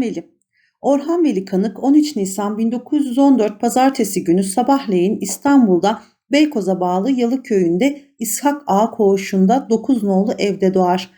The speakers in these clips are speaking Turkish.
Orhan Veli Orhan Veli Kanık 13 Nisan 1914 Pazartesi günü sabahleyin İstanbul'da Beykoz'a bağlı Yalı köyünde İshak Ağa koğuşunda 9 nolu evde doğar.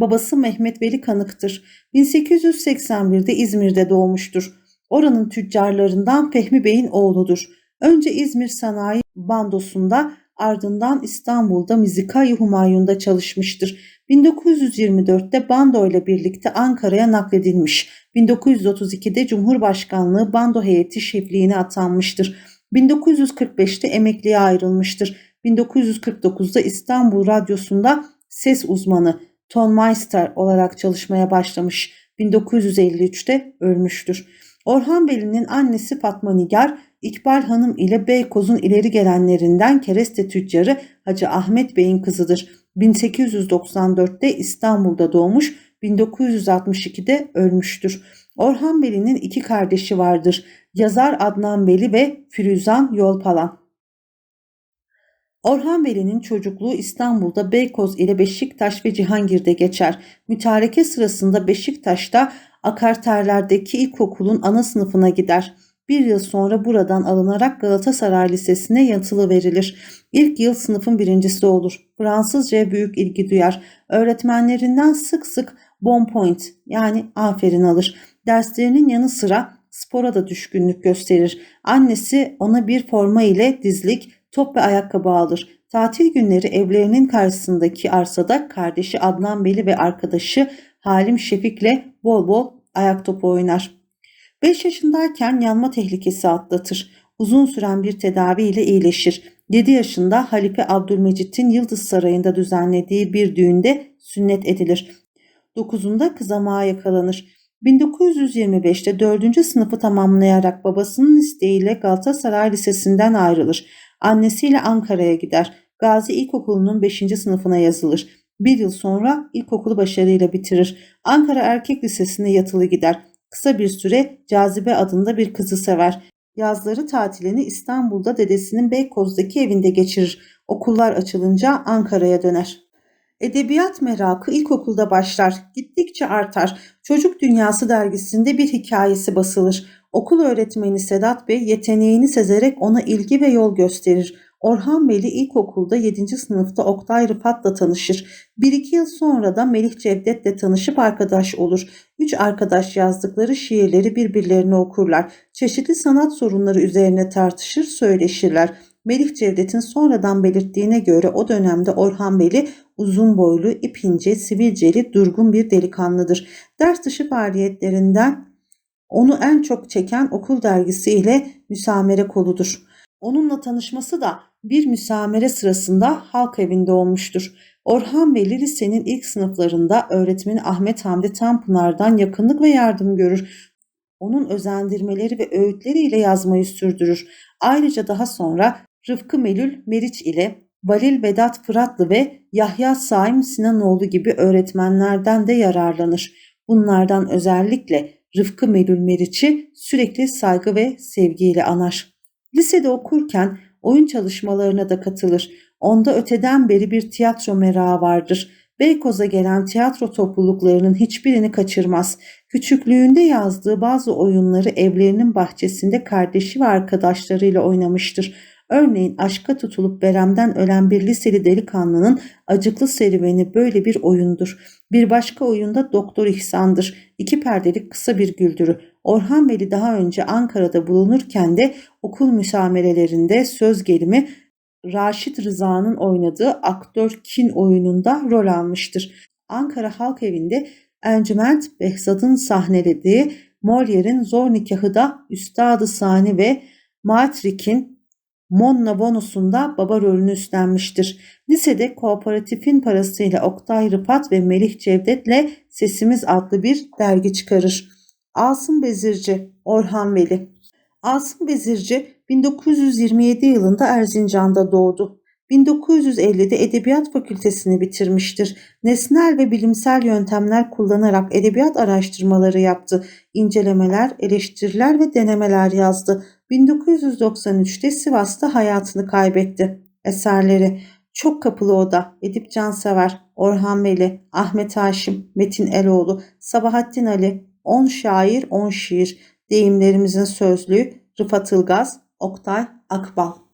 Babası Mehmet Veli Kanık'tır. 1881'de İzmir'de doğmuştur. Oranın tüccarlarından Fehmi Bey'in oğludur. Önce İzmir Sanayi Bandosu'nda ardından İstanbul'da Mizika-i Humayun'da çalışmıştır. 1924'te bando ile birlikte Ankara'ya nakledilmiş. 1932'de Cumhurbaşkanlığı bando heyeti şefliğine atanmıştır. 1945'te emekliye ayrılmıştır. 1949'da İstanbul Radyosu'nda ses uzmanı tonmeister olarak çalışmaya başlamış. 1953'te ölmüştür. Orhan Veli'nin annesi Fatma Nigar, İkbal Hanım ile Beykoz'un ileri gelenlerinden kereste tüccarı Hacı Ahmet Bey'in kızıdır. 1894'te İstanbul'da doğmuş, 1962'de ölmüştür. Orhan Veli'nin iki kardeşi vardır. Yazar Adnan Veli ve Firuzan Yolpalan. Orhan Veli'nin çocukluğu İstanbul'da Beykoz ile Beşiktaş ve Cihangir'de geçer. Mütareke sırasında Beşiktaş'ta Akarterler'deki ilkokulun ana sınıfına gider. Bir yıl sonra buradan alınarak Galatasaray Lisesi'ne yatılı verilir. İlk yıl sınıfın birincisi olur. Fransızca'ya büyük ilgi duyar. Öğretmenlerinden sık sık bon point yani aferin alır. Derslerinin yanı sıra spora da düşkünlük gösterir. Annesi ona bir forma ile dizlik, top ve ayakkabı alır. Tatil günleri evlerinin karşısındaki arsada kardeşi Adnan Beli ve arkadaşı Halim Şefik'le bol bol ayak topu oynar. 5 yaşındayken yanma tehlikesi atlatır. Uzun süren bir tedavi ile iyileşir. 7 yaşında Halife Abdülmecit'in Yıldız Sarayı'nda düzenlediği bir düğünde sünnet edilir. 9'unda kızamağa yakalanır. 1925'te 4. sınıfı tamamlayarak babasının isteğiyle Galatasaray Lisesi'nden ayrılır. Annesiyle Ankara'ya gider. Gazi İlkokulu'nun 5. sınıfına yazılır. Bir yıl sonra ilkokulu başarıyla bitirir. Ankara Erkek Lisesi'ne yatılı gider. Kısa bir süre Cazibe adında bir kızı sever. Yazları tatilini İstanbul'da dedesinin Beykoz'daki evinde geçirir. Okullar açılınca Ankara'ya döner. Edebiyat merakı ilkokulda başlar, gittikçe artar. Çocuk Dünyası dergisinde bir hikayesi basılır. Okul öğretmeni Sedat Bey yeteneğini sezerek ona ilgi ve yol gösterir. Orhan Veli ilkokulda 7. sınıfta Oktay Rıfat'la tanışır. Bir iki yıl sonra da Melih Cevdet'le tanışıp arkadaş olur. Üç arkadaş yazdıkları şiirleri birbirlerine okurlar. Çeşitli sanat sorunları üzerine tartışır, söyleşirler. Melih Cevdet'in sonradan belirttiğine göre o dönemde Orhan Veli uzun boylu, ipince, sivilceli, durgun bir delikanlıdır. Ders dışı faaliyetlerinden onu en çok çeken okul dergisi ile müsamere koludur. Onunla tanışması da bir müsamere sırasında halk evinde olmuştur. Orhan Veli lisenin ilk sınıflarında öğretmeni Ahmet Hamdi Tanpınar'dan yakınlık ve yardım görür. Onun özendirmeleri ve öğütleriyle yazmayı sürdürür. Ayrıca daha sonra Rıfkı Melül Meriç ile Balil Vedat Fıratlı ve Yahya Saim Sinanoğlu gibi öğretmenlerden de yararlanır. Bunlardan özellikle Rıfkı Melül Meriç'i sürekli saygı ve sevgiyle anar. Lisede okurken oyun çalışmalarına da katılır. Onda öteden beri bir tiyatro merağı vardır. Beykoz'a gelen tiyatro topluluklarının hiçbirini kaçırmaz. Küçüklüğünde yazdığı bazı oyunları evlerinin bahçesinde kardeşi ve arkadaşlarıyla oynamıştır. Örneğin aşka tutulup veremden ölen bir liseli delikanlının acıklı serüveni böyle bir oyundur. Bir başka oyunda Doktor İhsan'dır. İki perdelik kısa bir güldürü. Orhan Veli daha önce Ankara'da bulunurken de okul müsamerelerinde söz gelimi Raşit Rıza'nın oynadığı Aktör Kin oyununda rol almıştır. Ankara Halk Evi'nde Encüment Behzat'ın sahnelediği Molière'in Zor Nikahı da Üstadı Sani ve Maatrik'in Monna Bonus'unda baba rolünü üstlenmiştir. Lisede kooperatifin parasıyla Oktay Rıfat ve Melih Cevdet'le Sesimiz adlı bir dergi çıkarır. Asım Bezirci, Orhan Veli Asım Bezirci 1927 yılında Erzincan'da doğdu. 1950'de Edebiyat Fakültesini bitirmiştir. Nesnel ve bilimsel yöntemler kullanarak edebiyat araştırmaları yaptı. İncelemeler, eleştiriler ve denemeler yazdı. 1993'te Sivas'ta hayatını kaybetti. Eserleri Çok Kapılı Oda, Edip Cansever, Orhan Veli, Ahmet Haşim, Metin Eloğlu, Sabahattin Ali, 10 şair 10 şiir deyimlerimizin sözlüğü Rıfat Ilgaz, Oktay Akbal.